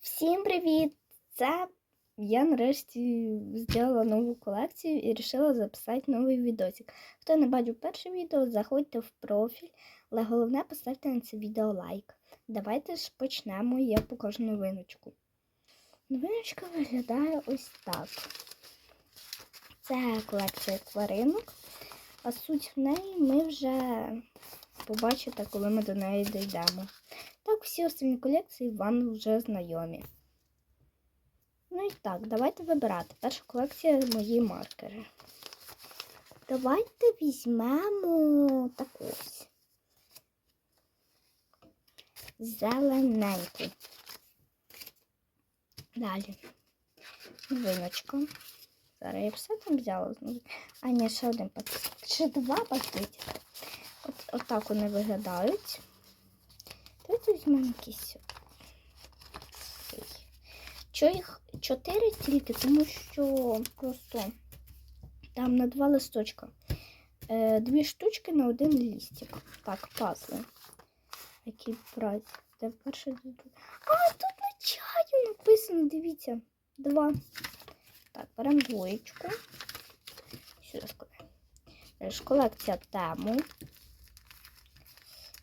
Всім привіт! Це я нарешті зробила нову колекцію і вирішила записати новий відосик. Хто не бачив перше відео, заходьте в профіль, але головне поставте на це відео лайк. Давайте ж почнемо, я покажу новиночку. Новиночка виглядає ось так. Це колекція тваринок, а суть в неї ми вже побачите, коли ми до неї дійдемо. Так, всі останні колекції вам вже знайомі. Ну і так, давайте вибирати. Перша колекція мої маркери. Давайте візьмемо таку. Зелененьку. Далі. Новиночка. Зараз я все там взяла. А, ні, ще один пакет. Ще два пакети. От, отак вони виглядають. Якийсь. Окей. Чого їх чотири тільки, тому що просто там на два листочка. Е, дві штучки на один лістик. Так, пазли. Які брати? Де другий? А, тут на чаю написано, дивіться. Два. Так, беремо двоєчку. Сюди складаємо. Колекція тему.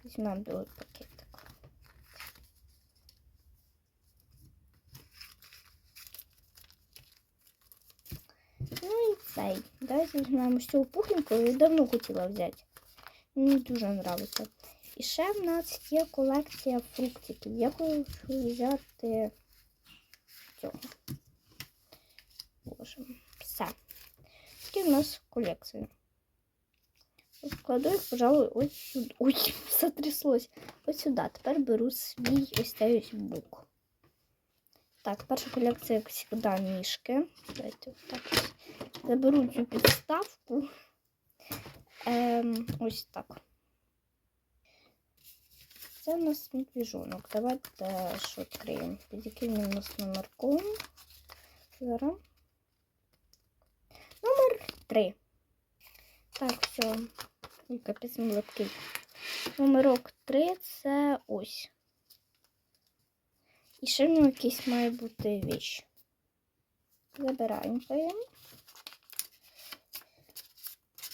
Візьмемо другий пакетик. Ну і цей. Давайте візьмемо цього пухленького, я давно хотіла взяти. Мені дуже подобається. І ще в нас є колекція фруктиків. Я хочу взяти цього. Боже. Все. Такі в нас колекція. Складу їх, пожалуй, ось сюди. Ой, все тряслось. Ось сюди. Тепер беру свій ось бук. Так, перша колекція, як завжди, мішки. Давайте так. Заберу цю підставку. Ем, ось так. Це у нас медвіжонок. Давайте що відкриємо. Під яким у нас номерком. Зараз. Номер 3. Так, все. Капець він. Номерок 3 це ось. І ще в нього якийсь має бути віч. Забираємо.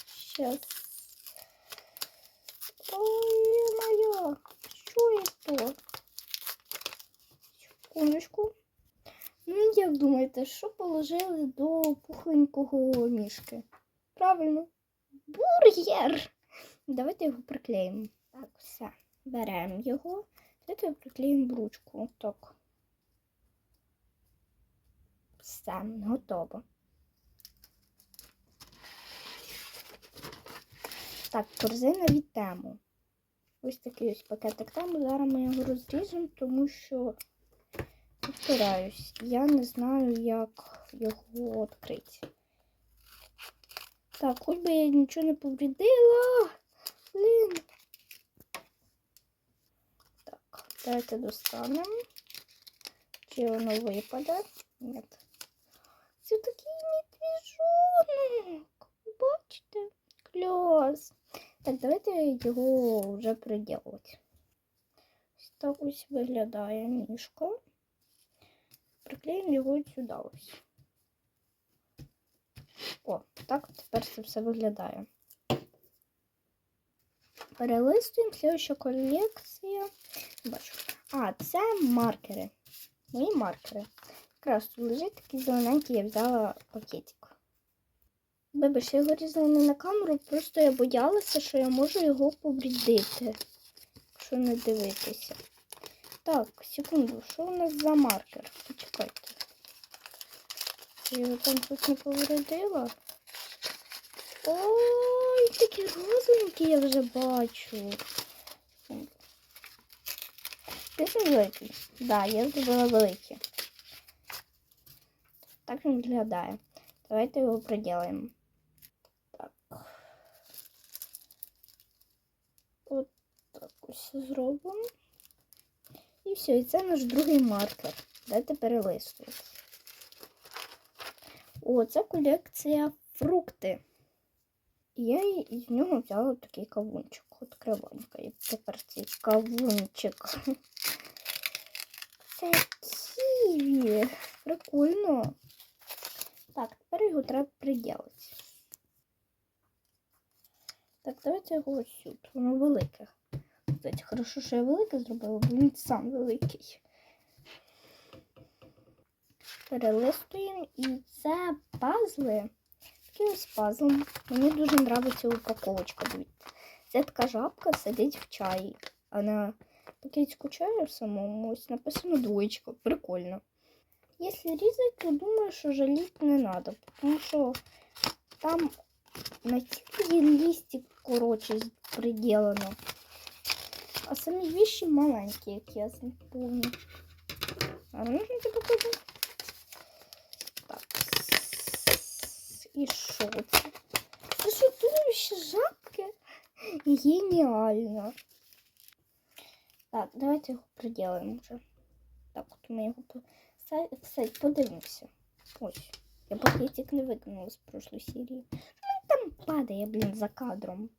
Сейчас. Ой, моя, що це? Секундочку. Ну, як думаєте, що положили до пухленького мішки? Правильно, бургер. Давайте його приклеїмо. Так, все. Беремо його. Давайте приклеїмо ручку. Так. Все, готово. Так, корзина від тему. Ось такий ось пакетик тему. Зараз ми його розріжемо, тому що повторяюсь, я не знаю, як його відкрити. Так, хоч би я нічого не повредила. Блін. Так, давайте достанемо. Чи воно випаде? Ні. Це такий медвіжонок. Бачите? Клас. Так, давайте його вже приділувати. Ось так ось виглядає мішка. Приклеїмо його сюди ось. О, так тепер це все виглядає. Перелистуємо, слідча колекція. Бачу. А, це маркери. Мої маркери. Якраз тут лежить такий зелененький, я взяла пакетик. Вибач, я його різала не на камеру, просто я боялася, що я можу його повредити, якщо не дивитися. Так, секунду, що у нас за маркер? Почекайте. Я його там тут не повредила. Ой, такі розовенькі я вже бачу. Ти великий? Так, да, я зробила великий. Так він виглядає. Давайте його приділаємо. Так. От так ось зробимо. І все, і це наш другий маркер. Давайте перелистувати. О, це колекція фрукти. І я із нього взяла такий кавунчик. Відкриванька. І тепер цей кавунчик. Це Ой, прикольно. Так, тепер його треба приділити. Так, давайте його ось сюди. Воно велике. Кстати, хорошо, що я велике зробила, бо він сам великий. Перелистуємо і це пазли. Такий ось пазл. Мені дуже подобається упаковочка. Дивіться. Це така жабка сидить в чаї. А на пакетику чаю самому ось написано двоєчка. Прикольно. Різати, то думаю, що жаліти не треба, тому що там на тільки листик, коротше, приділено. А самі віші маленькі, як я помню. А можна це покажу? Так. І що це? Це туловище жабки? Геніально. Так, давайте його приділимо вже. Так, от ми його по- Са- Кстати, подивимося. Ось. Я пакетик не викинула з прошлої серії. Ну, там падає, блін, за кадром.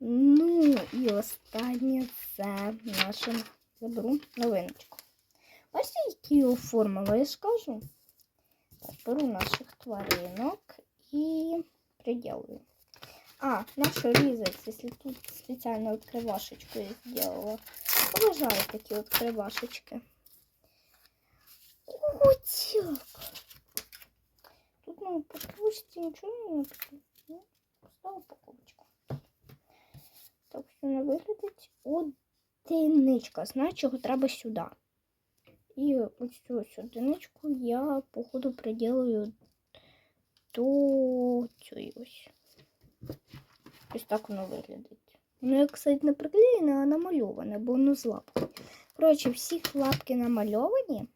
Ну, і останнє це наша заберу новиночку. Бачите, які його я ж кажу. Так, беру наших тваринок і приділую. А, нашу різать, якщо тут спеціально відкривашечку я зробила. Обожаю такі відкривашечки. Котик. Тут на упаковочці нічого не написано. Ну, Поставив упаковочку. Так, не виглядить. Одиничка. Значить, його треба сюди. І ось цю одиничку я, походу, приділаю до цієї ось. Ось так воно виглядить. Ну, я, кстати, не приклеєне, а намальоване, бо воно з лапки. Коротше, всі лапки намальовані.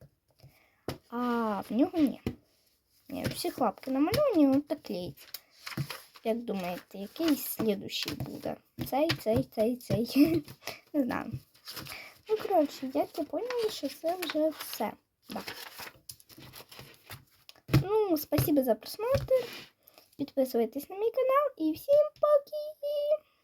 А в нього ні. Ні, всі лапки намальовані, так клеїться. Як думаєте, який слідущий буде? Цей, цей, цей, цей. Не знаю. Ну, коротше, я поняла, що це вже все. Да. Ну, спасибо за просмотр. Підписуйтесь на мій канал і всім поки!